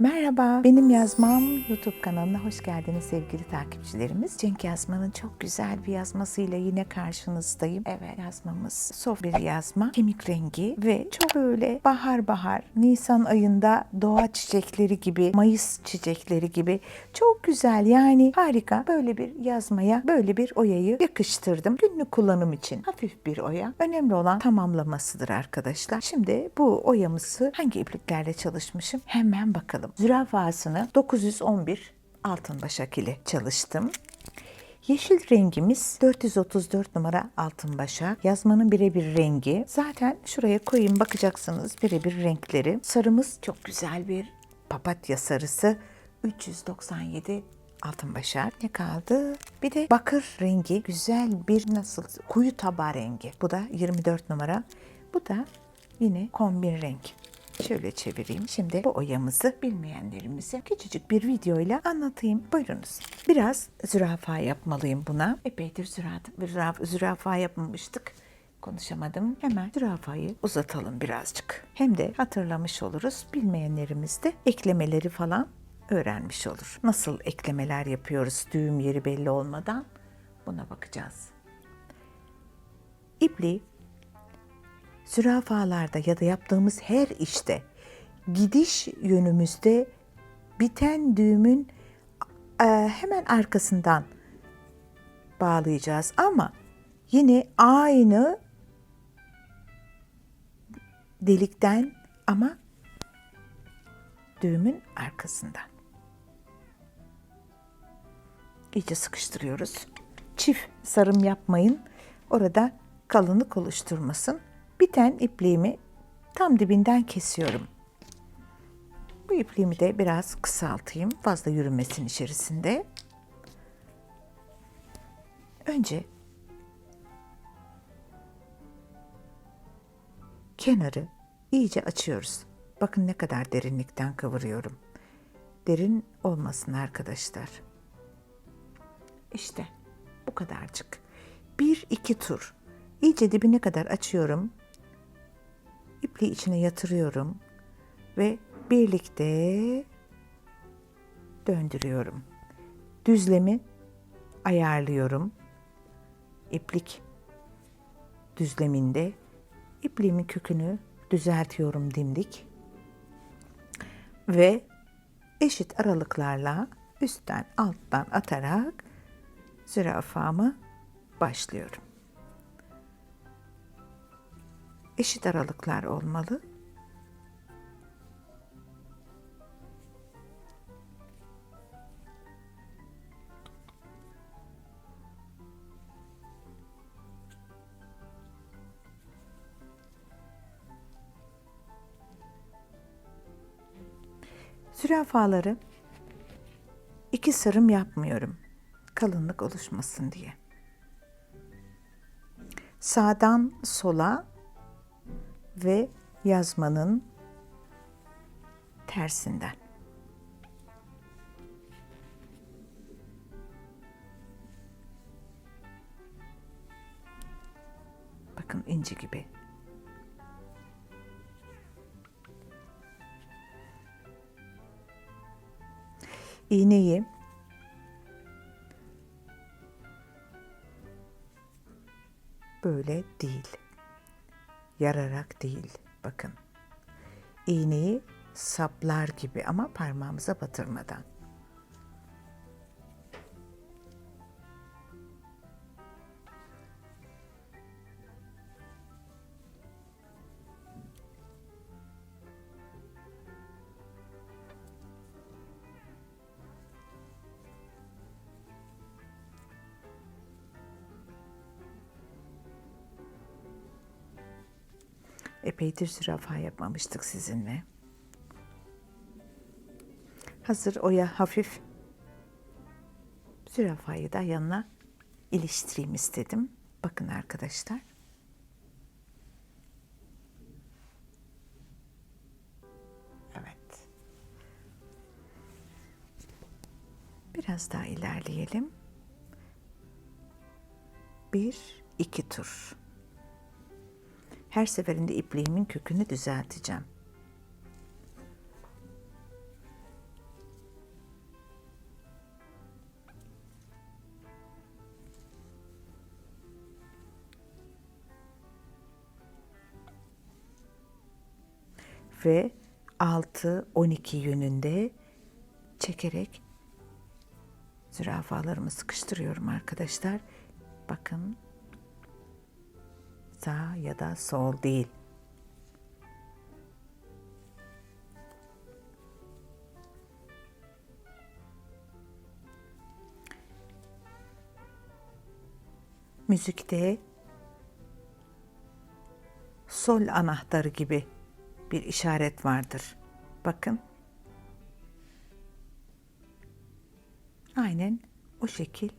Merhaba, benim yazmam YouTube kanalına hoş geldiniz sevgili takipçilerimiz. Cenk Yazma'nın çok güzel bir yazmasıyla yine karşınızdayım. Evet, yazmamız soft bir yazma, kemik rengi ve çok böyle bahar bahar, Nisan ayında doğa çiçekleri gibi, Mayıs çiçekleri gibi çok güzel yani harika böyle bir yazmaya böyle bir oyayı yakıştırdım. Günlük kullanım için hafif bir oya. Önemli olan tamamlamasıdır arkadaşlar. Şimdi bu oyamızı hangi ipliklerle çalışmışım hemen bakalım. Zürafasını 911 altın başak ile çalıştım. Yeşil rengimiz 434 numara altın başak. Yazmanın birebir rengi. Zaten şuraya koyayım bakacaksınız birebir renkleri. Sarımız çok güzel bir papatya sarısı. 397 altın başak. Ne kaldı? Bir de bakır rengi güzel bir nasıl kuyu taba rengi. Bu da 24 numara. Bu da yine kombin renk. Şöyle çevireyim. Şimdi bu oyamızı bilmeyenlerimize küçücük bir videoyla anlatayım. Buyurunuz. Biraz zürafa yapmalıyım buna. Epeydir zürafa, zürafa, yapmamıştık. Konuşamadım. Hemen zürafayı uzatalım birazcık. Hem de hatırlamış oluruz. Bilmeyenlerimiz de eklemeleri falan öğrenmiş olur. Nasıl eklemeler yapıyoruz düğüm yeri belli olmadan? Buna bakacağız. İpliği zürafalarda ya da yaptığımız her işte gidiş yönümüzde biten düğümün e, hemen arkasından bağlayacağız ama yine aynı delikten ama düğümün arkasından. İyice sıkıştırıyoruz. Çift sarım yapmayın. Orada kalınlık oluşturmasın. Biten ipliğimi tam dibinden kesiyorum. Bu ipliğimi de biraz kısaltayım. Fazla yürümesin içerisinde. Önce kenarı iyice açıyoruz. Bakın ne kadar derinlikten kıvırıyorum. Derin olmasın arkadaşlar. İşte bu kadarcık. Bir iki tur. İyice dibine kadar açıyorum. İpliği içine yatırıyorum ve birlikte döndürüyorum. Düzlemi ayarlıyorum. İplik düzleminde ipliğimin kökünü düzeltiyorum dimdik ve eşit aralıklarla üstten alttan atarak zürafamı başlıyorum. Eşit aralıklar olmalı. Zürafaları iki sarım yapmıyorum. Kalınlık oluşmasın diye. Sağdan sola ve yazmanın tersinden. Bakın inci gibi. iğneyi böyle değil. Yararak değil. Bakın. İğneyi saplar gibi ama parmağımıza batırmadan. Epeydir zürafa yapmamıştık sizinle. Hazır oya hafif zürafayı da yanına iliştireyim istedim. Bakın arkadaşlar. Evet. Biraz daha ilerleyelim. Bir, iki tur. Her seferinde ipliğimin kökünü düzelteceğim. Ve 6-12 yönünde çekerek zürafalarımı sıkıştırıyorum arkadaşlar. Bakın sağ ya da sol değil. Müzikte sol anahtarı gibi bir işaret vardır. Bakın. Aynen o şekil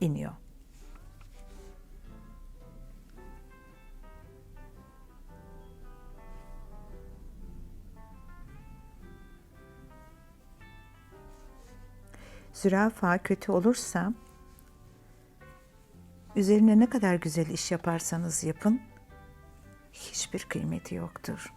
iniyor. Zürafa kötü olursa üzerine ne kadar güzel iş yaparsanız yapın hiçbir kıymeti yoktur.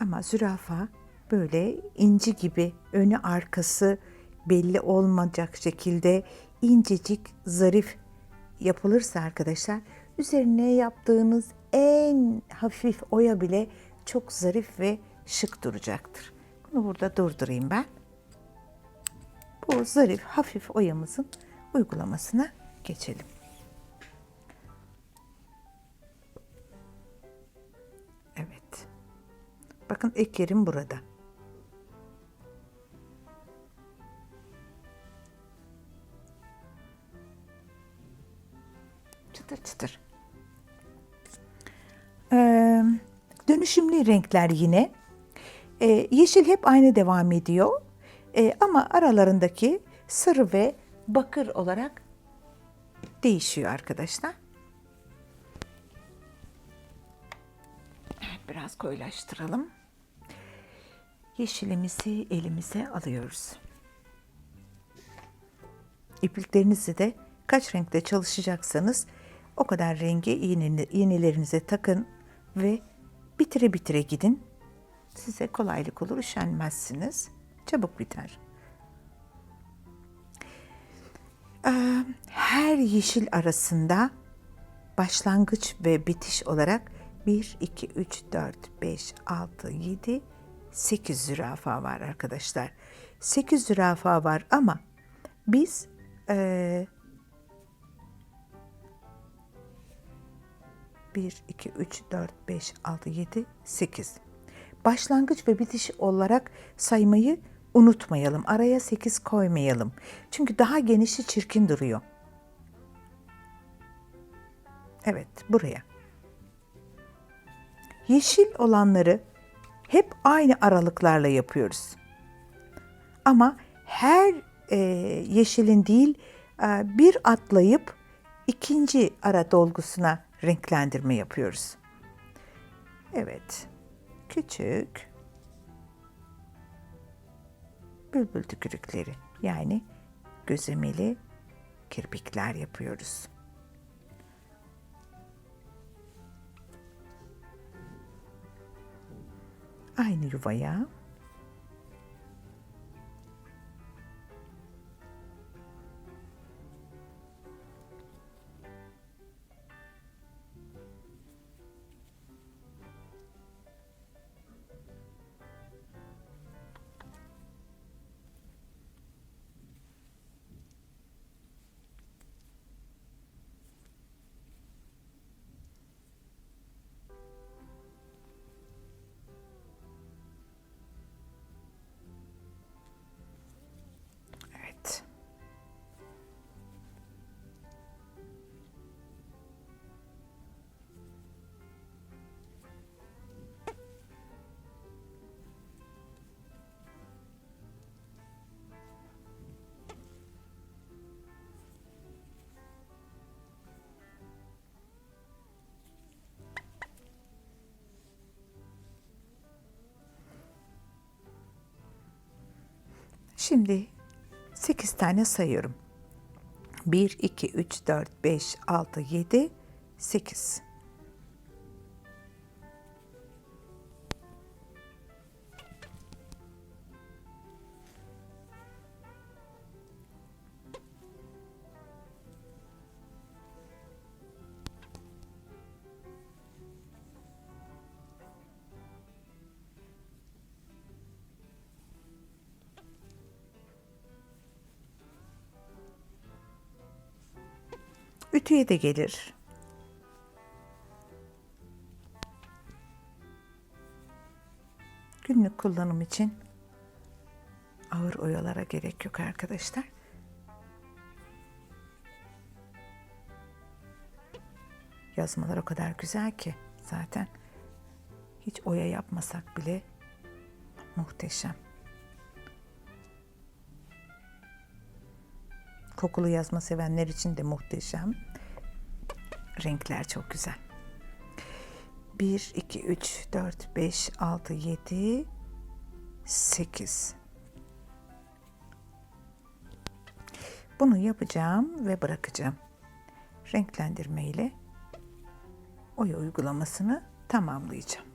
Ama zürafa böyle inci gibi önü arkası belli olmayacak şekilde incecik zarif yapılırsa arkadaşlar üzerine yaptığınız en hafif oya bile çok zarif ve şık duracaktır. Bunu burada durdurayım ben. Bu zarif hafif oyamızın uygulamasına geçelim. Evet. Bakın ek yerim burada. Renkler yine. Ee, yeşil hep aynı devam ediyor. Ee, ama aralarındaki sarı ve bakır olarak değişiyor arkadaşlar. Evet, biraz koyulaştıralım. Yeşilimizi elimize alıyoruz. İpliklerinizi de kaç renkte çalışacaksanız o kadar rengi iğne, iğnelerinize takın ve bitire bitire gidin. Size kolaylık olur, üşenmezsiniz. Çabuk biter. Ee, Her yeşil arasında başlangıç ve bitiş olarak 1, 2, 3, 4, 5, 6, 7, 8 zürafa var arkadaşlar. 8 zürafa var ama biz eee 1, 2, 3, 4, 5, 6, 7, 8. Başlangıç ve bitiş olarak saymayı unutmayalım. Araya 8 koymayalım. Çünkü daha genişi çirkin duruyor. Evet, buraya. Yeşil olanları hep aynı aralıklarla yapıyoruz. Ama her e, yeşilin değil e, bir atlayıp ikinci ara dolgusuna renklendirme yapıyoruz. Evet. Küçük bülbül tükürükleri yani gözlemeli kirpikler yapıyoruz. Aynı yuvaya Şimdi 8 tane sayıyorum. 1, 2, 3, 4, 5, 6, 7, 8. Ütüye de gelir. Günlük kullanım için ağır oyalara gerek yok arkadaşlar. Yazmalar o kadar güzel ki zaten hiç oya yapmasak bile muhteşem. Kokulu yazma sevenler için de muhteşem. Renkler çok güzel. 1, 2, 3, 4, 5, 6, 7, 8. Bunu yapacağım ve bırakacağım. Renklendirme ile oya uygulamasını tamamlayacağım.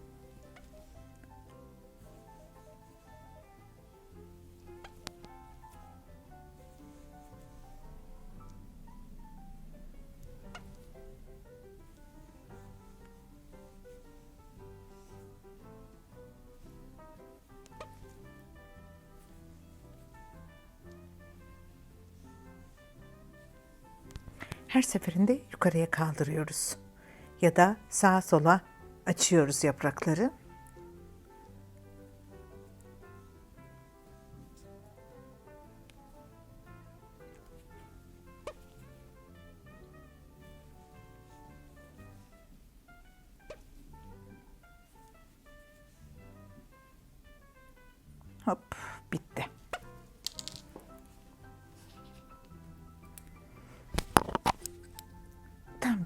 Her seferinde yukarıya kaldırıyoruz. Ya da sağa sola açıyoruz yaprakları.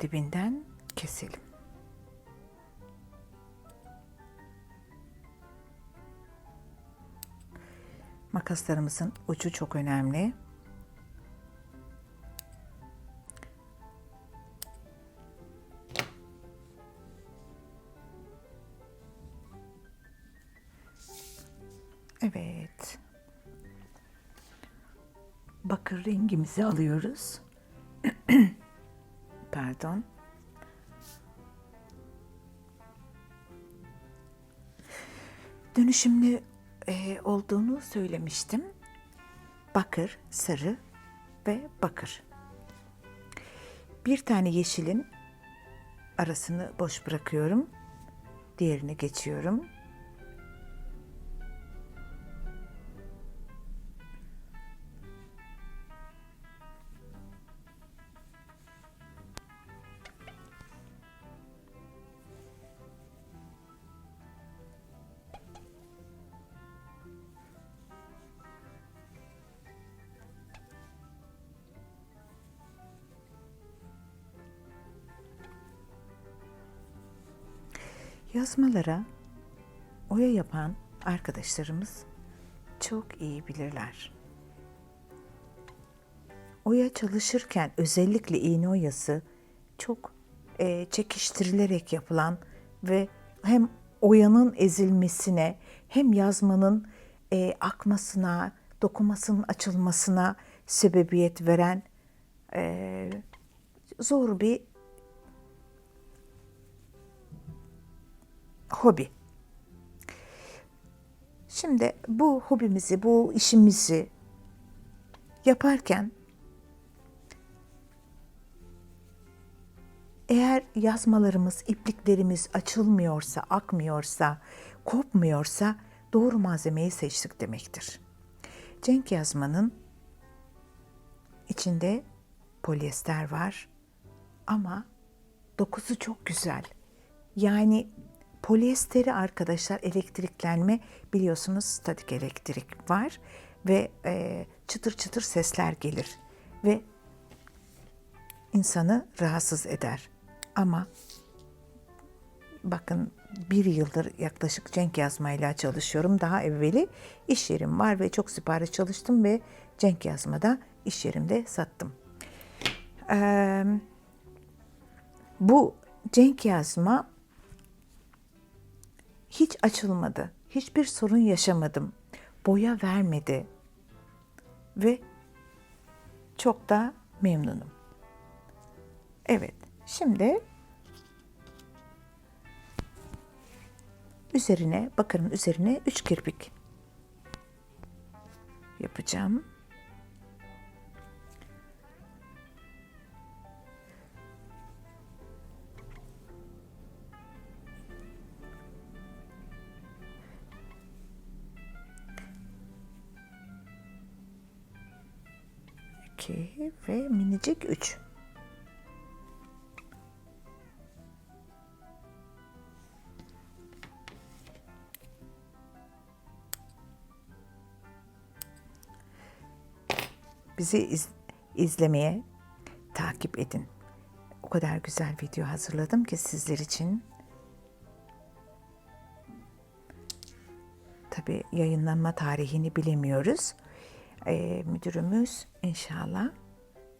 Dibinden keselim. Makaslarımızın ucu çok önemli. Evet. Bakır rengimizi alıyoruz. Pardon. Dönüşümlü e, olduğunu söylemiştim. Bakır, sarı ve bakır. Bir tane yeşilin arasını boş bırakıyorum. Diğerine geçiyorum. Yazmalara oya yapan arkadaşlarımız çok iyi bilirler. Oya çalışırken özellikle iğne oyası çok e, çekiştirilerek yapılan ve hem oyanın ezilmesine hem yazmanın e, akmasına, dokumasının açılmasına sebebiyet veren e, zor bir hobi. Şimdi bu hobimizi, bu işimizi yaparken eğer yazmalarımız, ipliklerimiz açılmıyorsa, akmıyorsa, kopmuyorsa doğru malzemeyi seçtik demektir. Cenk yazmanın içinde polyester var ama dokusu çok güzel. Yani Polyesteri arkadaşlar elektriklenme biliyorsunuz statik elektrik var ve e, çıtır çıtır sesler gelir ve insanı rahatsız eder. Ama bakın bir yıldır yaklaşık Cenk yazmayla çalışıyorum. Daha evveli iş yerim var ve çok sipariş çalıştım ve Cenk yazmada iş yerimde sattım. Ee, bu Cenk yazma hiç açılmadı. Hiçbir sorun yaşamadım. Boya vermedi. Ve çok da memnunum. Evet, şimdi üzerine, bakırın üzerine üç kirpik yapacağım. 2 ve minicik 3. Bizi iz- izlemeye takip edin. O kadar güzel video hazırladım ki sizler için. Tabii yayınlanma tarihini bilemiyoruz. Ee, müdürümüz inşallah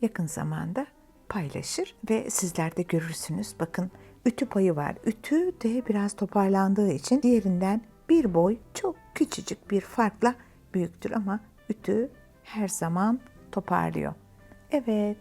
yakın zamanda paylaşır ve sizler de görürsünüz. Bakın ütü payı var. Ütü de biraz toparlandığı için diğerinden bir boy çok küçücük bir farkla büyüktür ama ütü her zaman toparlıyor. Evet.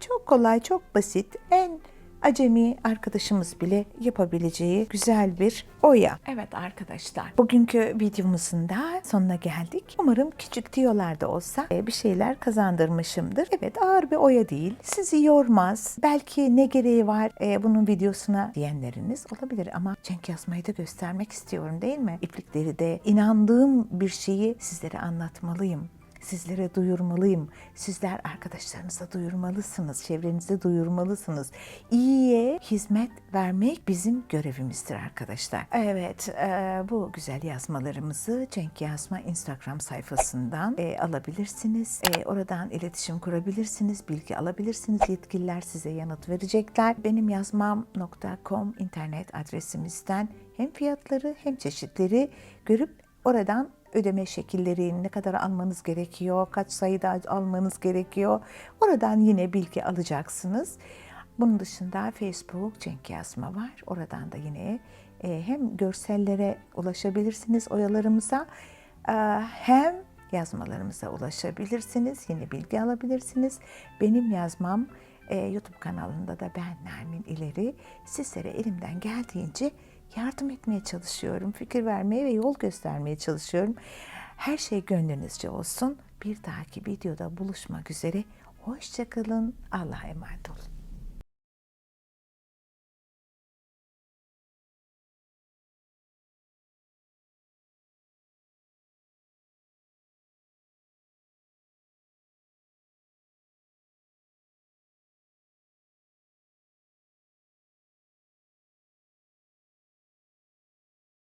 Çok kolay, çok basit. En acemi arkadaşımız bile yapabileceği güzel bir oya. Evet arkadaşlar, bugünkü videomuzun da sonuna geldik. Umarım küçük tiyolar da olsa e, bir şeyler kazandırmışımdır. Evet ağır bir oya değil, sizi yormaz. Belki ne gereği var e, bunun videosuna diyenleriniz olabilir ama Cenk yazmayı da göstermek istiyorum değil mi? İplikleri de inandığım bir şeyi sizlere anlatmalıyım sizlere duyurmalıyım. Sizler arkadaşlarınıza duyurmalısınız, çevrenize duyurmalısınız. İyiye hizmet vermek bizim görevimizdir arkadaşlar. Evet, e, bu güzel yazmalarımızı Cenk Yazma Instagram sayfasından e, alabilirsiniz. E, oradan iletişim kurabilirsiniz, bilgi alabilirsiniz. Yetkililer size yanıt verecekler. Benim yazmam.com internet adresimizden hem fiyatları hem çeşitleri görüp oradan ödeme şekilleri, ne kadar almanız gerekiyor, kaç sayıda almanız gerekiyor. Oradan yine bilgi alacaksınız. Bunun dışında Facebook Cenk Yazma var. Oradan da yine e, hem görsellere ulaşabilirsiniz oyalarımıza e, hem yazmalarımıza ulaşabilirsiniz. Yine bilgi alabilirsiniz. Benim yazmam e, YouTube kanalında da ben Nermin İleri sizlere elimden geldiğince yardım etmeye çalışıyorum. Fikir vermeye ve yol göstermeye çalışıyorum. Her şey gönlünüzce olsun. Bir dahaki videoda buluşmak üzere. Hoşçakalın. Allah'a emanet olun.